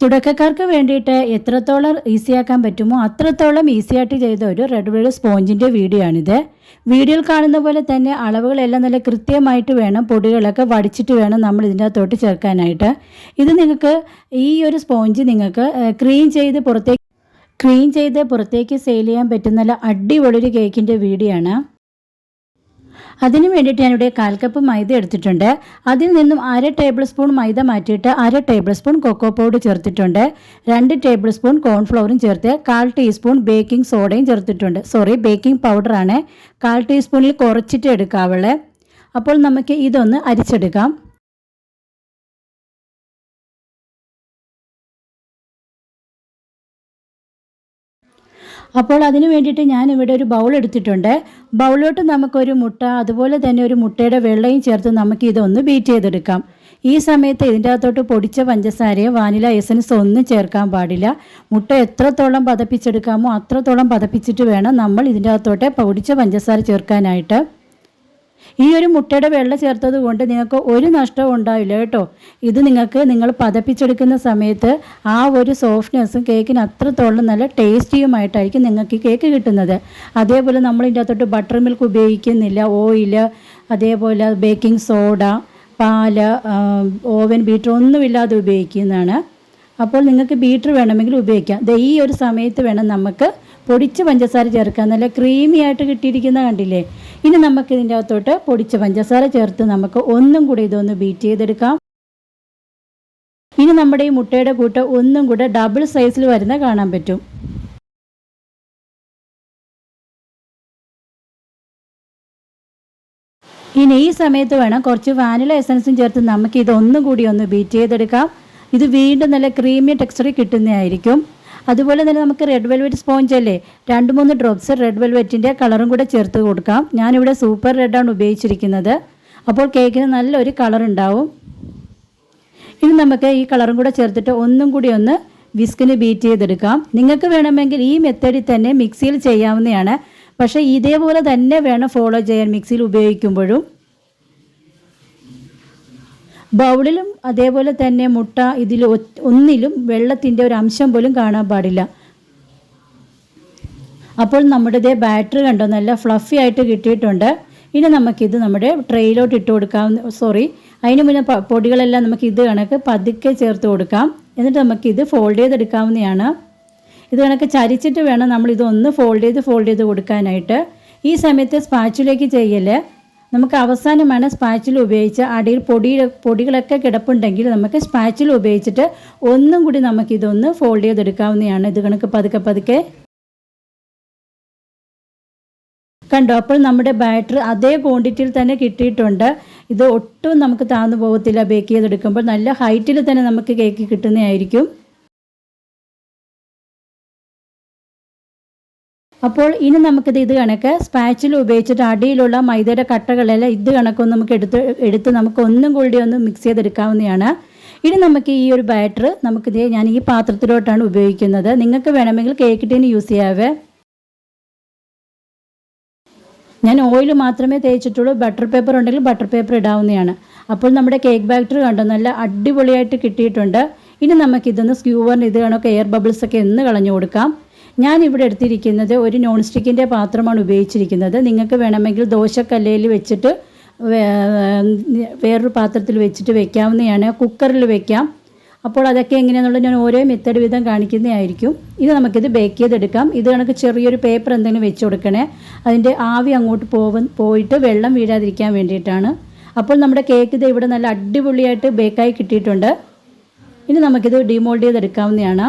തുടക്കക്കാർക്ക് വേണ്ടിയിട്ട് എത്രത്തോളം ഈസിയാക്കാൻ പറ്റുമോ അത്രത്തോളം ഈസിയായിട്ട് ചെയ്ത ഒരു റെഡ് വെൽ സ്പോഞ്ചിന്റെ വീഡിയോ ആണിത്. വീഡിയോയിൽ കാണുന്ന പോലെ തന്നെ അളവുകളെല്ലാം നല്ല കൃത്യമായിട്ട് വേണം പൊടികളൊക്കെ വടിച്ചിട്ട് വേണം നമ്മൾ ഇതിന്റെ അകത്തോട്ട് ചേർക്കാനായിട്ട്. ഇത് നിങ്ങൾക്ക് ഈ ഒരു സ്പോഞ്ച് നിങ്ങൾക്ക് ക്രീം ചെയ്ത് പുറത്തേക്ക് ക്രീം ചെയ്ത് പുറത്തേക്ക് സെയിൽ ചെയ്യാൻ പറ്റുന്ന നല്ല അടിപൊളി ഒരു കേക്കിന്റെ വീഡിയോ ആണ്. അതിന് വേണ്ടിയിട്ട് ഞാനിവിടെ കാൽ കപ്പ് മൈദ എടുത്തിട്ടുണ്ട്. അതിൽ നിന്നും അര ടേബിൾ സ്പൂൺ മൈദ മാറ്റിയിട്ട് അര ടേബിൾ സ്പൂൺ കൊക്കോ പൗഡർ ചേർത്തിട്ടുണ്ട്. രണ്ട് ടേബിൾ സ്പൂൺ കോൺഫ്ലവറും ചേർത്ത് കാൽ ടീസ്പൂൺ ബേക്കിംഗ് സോഡയും ചേർത്തിട്ടുണ്ട്. സോറി ബേക്കിംഗ് പൗഡറാണ് കാൽ ടീസ്പൂണിൽ കുറച്ചിട്ട് എടുക്കാവുള്ളേ അപ്പോൾ നമുക്ക് ഇതൊന്ന് അരിച്ചെടുക്കാം. അപ്പോൾ അതിന് വേണ്ടിയിട്ട് ഞാൻ ഇവിടെ ഒരു ബൗൾ എടുത്തിട്ടുണ്ട്. ബൗളിലോട്ട് നമുക്കൊരു മുട്ട അതുപോലെ തന്നെ ഒരു മുട്ടയുടെ വെള്ളയും ചേർത്ത് നമുക്ക് ഇതൊന്ന് ബീറ്റ് ചെയ്തെടുക്കാം. ഈ സമയത്ത് ഇതിന്റെ അകത്തോട്ട് പൊടിച്ച പഞ്ചസാരയോ വാനില എസൻസ് ഒന്നും ചേർക്കാൻ പാടില്ല. മുട്ട എത്രത്തോളം പതപ്പിച്ചെടുക്കാമോ അത്രത്തോളം പതപ്പിച്ചിട്ട് വേണം നമ്മൾ ഇതിന്റെ അകത്തോട്ട് പൊടിച്ച പഞ്ചസാര ചേർക്കാനായിട്ട്. ഈ ഒരു മുട്ടയുടെ വെള്ള ചേർത്തത് കൊണ്ട് നിങ്ങൾക്ക് ഒരു നഷ്ടവും ഉണ്ടാവില്ല കേട്ടോ. ഇത് നിങ്ങൾക്ക് നിങ്ങൾ പതപ്പിച്ചെടുക്കുന്ന സമയത്ത് ആ ഒരു സോഫ്റ്റ്നെസ്സും കേക്കിന് അത്രത്തോളം നല്ല ടേസ്റ്റിയുമായിട്ടായിരിക്കും നിങ്ങൾക്ക് ഈ കേക്ക് കിട്ടുന്നത്. അതേപോലെ നമ്മൾ ഇതിന്റെ അകത്തോട്ട് ബട്ടർ മിൽക്ക് ഉപയോഗിക്കുന്നില്ല ഓയിൽ അതേപോലെ ബേക്കിംഗ് സോഡ പാൽ ഓവൻ ബീറ്റർ ഒന്നുമില്ലാതെ ഉപയോഗിക്കുന്നതാണ്. അപ്പോൾ നിങ്ങൾക്ക് ബീറ്റർ വേണമെങ്കിൽ ഉപയോഗിക്കാം. ഈ ഒരു സമയത്ത് വേണം നമുക്ക് പൊടിച്ച പഞ്ചസാര ചേർക്കാൻ നല്ല ക്രീമി ആയിട്ട് കിട്ടിയിരിക്കുന്ന കണ്ടില്ലേ? ഇനി നമുക്ക് ഇതിന്റെ അകത്തോട്ട് പൊടിച്ച പഞ്ചസാര ചേർത്ത് നമുക്ക് ഒന്നും കൂടി ഇതൊന്ന് ബീറ്റ് ചെയ്തെടുക്കാം. ഇനി നമ്മുടെ ഈ മുട്ടയുടെ കൂട്ട് ഒന്നും കൂടെ ഡബിൾ സൈസിൽ വരുന്ന കാണാൻ പറ്റും. ഇനി ഈ സമയത്ത് വേണം കുറച്ച് വാനില എസൻസും ചേർത്ത് നമുക്ക് ഇത് ഒന്നും കൂടി ഒന്ന് ബീറ്റ് ചെയ്തെടുക്കാം. ഇത് വീണ്ടും നല്ല ക്രീമി ടെക്സ്ചറിൽ കിട്ടുന്നതായിരിക്കും. അതുപോലെ തന്നെ നമുക്ക് റെഡ് വെൽവെറ്റ് സ്പോഞ്ച് അല്ലേ? രണ്ട് മൂന്ന് ഡ്രോപ്സ് റെഡ് വെൽവെറ്റിന്റെ കളറും കൂടെ ചേർത്ത് കൊടുക്കാം. ഞാനിവിടെ സൂപ്പർ റെഡാണ് ഉപയോഗിച്ചിരിക്കുന്നത്. അപ്പോൾ കേക്കിന് നല്ലൊരു കളർ ഉണ്ടാവും. ഇനി നമുക്ക് ഈ കളറും കൂടെ ചേർത്തിട്ട് ഒന്നും കൂടി ഒന്ന് വിസ്കിന് ബീറ്റ് ചെയ്തെടുക്കാം. നിങ്ങൾക്ക് വേണമെങ്കിൽ ഈ മെത്തേഡിൽ തന്നെ മിക്സിയിൽ ചെയ്യാവുന്നതാണ്. പക്ഷേ ഇതേപോലെ തന്നെ വേണം ഫോളോ ചെയ്യാൻ മിക്സിയിൽ ഉപയോഗിക്കുമ്പോഴും. ബൗളിലും അതേപോലെ തന്നെ മുട്ട ഇതിൽ ഒന്നിലും വെള്ളത്തിന്റെ ഒരു അംശം പോലും കാണാൻ പാടില്ല. അപ്പോൾ നമ്മുടെ ഇതേ ബാറ്ററി കണ്ടോ? നല്ല ഫ്ലഫി ആയിട്ട് കിട്ടിയിട്ടുണ്ട്. ഇനി നമുക്കിത് നമ്മുടെ ട്രെയിലോട്ട് ഇട്ട് കൊടുക്കാം. സോറി അതിന് മുന്നേ പൊടികളെല്ലാം നമുക്ക് ഇത് കണക്ക് പതുക്കെ ചേർത്ത് കൊടുക്കാം. എന്നിട്ട് നമുക്കിത് ഫോൾഡ് ചെയ്തെടുക്കാവുന്നതാണ്. ഇത് കണക്ക് ചരിച്ചിട്ട് വേണം നമ്മൾ ഇതൊന്ന് ഫോൾഡ് ചെയ്ത് ഫോൾഡ് ചെയ്ത് കൊടുക്കാനായിട്ട്. ഈ സമയത്ത് സ്പാച്ചിലേക്ക് ചെയ്യൽ. നമുക്ക് അവസാനമാണ് സ്പാച്ചിൽ ഉപയോഗിച്ച് അടിയിൽ പൊടി പൊടികളൊക്കെ കിടപ്പുണ്ടെങ്കിൽ നമുക്ക് സ്പാച്ചിൽ ഉപയോഗിച്ചിട്ട് ഒന്നും കൂടി നമുക്കിതൊന്ന് ഫോൾഡ് ചെയ്തെടുക്കാവുന്നതാണ്. ഇത് കണക്ക് പതുക്കെ പതുക്കെ. കണ്ടോ? അപ്പോൾ നമ്മുടെ ബാറ്ററി അതേ ക്വാണ്ടിറ്റിയിൽ തന്നെ കിട്ടിയിട്ടുണ്ട്. ഇത് ഒട്ടും നമുക്ക് താന്നു പോകത്തില്ല. ബേക്ക് ചെയ്തെടുക്കുമ്പോൾ നല്ല ഹൈറ്റിൽ തന്നെ നമുക്ക് കേക്ക് കിട്ടുന്നതായിരിക്കും. അപ്പോൾ ഇനി നമുക്കിത് ഇത് കണക്ക് സ്പാച്ചിൽ ഉപയോഗിച്ചിട്ട് അടിയിലുള്ള മൈദയുടെ കട്ടകളെല്ലാം ഇത് കണക്കൊന്ന് നമുക്ക് എടുത്ത് എടുത്ത് നമുക്ക് ഒന്നും കൂടി ഒന്ന് മിക്സ് ചെയ്തെടുക്കാവുന്നതാണ്. ഇനി നമുക്ക് ഈ ഒരു ബാറ്റർ നമുക്കിത് ഞാൻ ഈ പാത്രത്തിലോട്ടാണ് ഉപയോഗിക്കുന്നത്. നിങ്ങൾക്ക് വേണമെങ്കിൽ കേക്ക് ടീന് യൂസ് ചെയ്യാവേ. ഞാൻ ഓയിൽ മാത്രമേ തേച്ചിട്ടുള്ളൂ ബട്ടർ പേപ്പർ ഉണ്ടെങ്കിൽ ബട്ടർ പേപ്പർ ഇടാവുന്നതാണ്. അപ്പോൾ നമ്മുടെ കേക്ക് ബാറ്റർ കണ്ടോ നല്ല അടിപൊളിയായിട്ട് കിട്ടിയിട്ടുണ്ട്. ഇനി നമുക്കിതൊന്ന് സ്ക്യൂവറിന് ഇത് കണക്ക് എയർ ബബിൾസ് ഒക്കെ ഒന്ന് കളഞ്ഞു കൊടുക്കാം. ഞാൻ ഇവിടെ എടുത്തിരിക്കുന്നത് ഒരു നോൺ സ്റ്റിക്കിന്റെ പാത്രമാണ് ഉപയോഗിച്ചിരിക്കുന്നത്. നിങ്ങൾക്ക് വേണമെങ്കിൽ ദോശക്കല്ലയിൽ വെച്ചിട്ട് വേറൊരു പാത്രത്തിൽ വെച്ചിട്ട് വെക്കാവുന്നതാണ്. കുക്കറിൽ വെക്കാം. അപ്പോൾ അതൊക്കെ എങ്ങനെയാണെന്നുള്ളത് ഞാൻ ഓരോ മെത്തേഡ് വിധം കാണിക്കുന്നതായിരിക്കും. ഇത് നമുക്കിത് ബേക്ക് ചെയ്തെടുക്കാം. ഇത് കണക്ക് ചെറിയൊരു പേപ്പർ എന്തെങ്കിലും വെച്ച് കൊടുക്കണേ. അതിന്റെ ആവി അങ്ങോട്ട് പോവ പോയിട്ട് വെള്ളം വീഴാതിരിക്കാൻ വേണ്ടിയിട്ടാണ്. അപ്പോൾ നമ്മുടെ കേക്ക് ഇത് ഇവിടെ നല്ല അടിപൊളിയായിട്ട് ബേക്കായി കിട്ടിയിട്ടുണ്ട്. ഇനി നമുക്കിത് ഡിമോൾഡ് ചെയ്തെടുക്കാവുന്നതാണ്.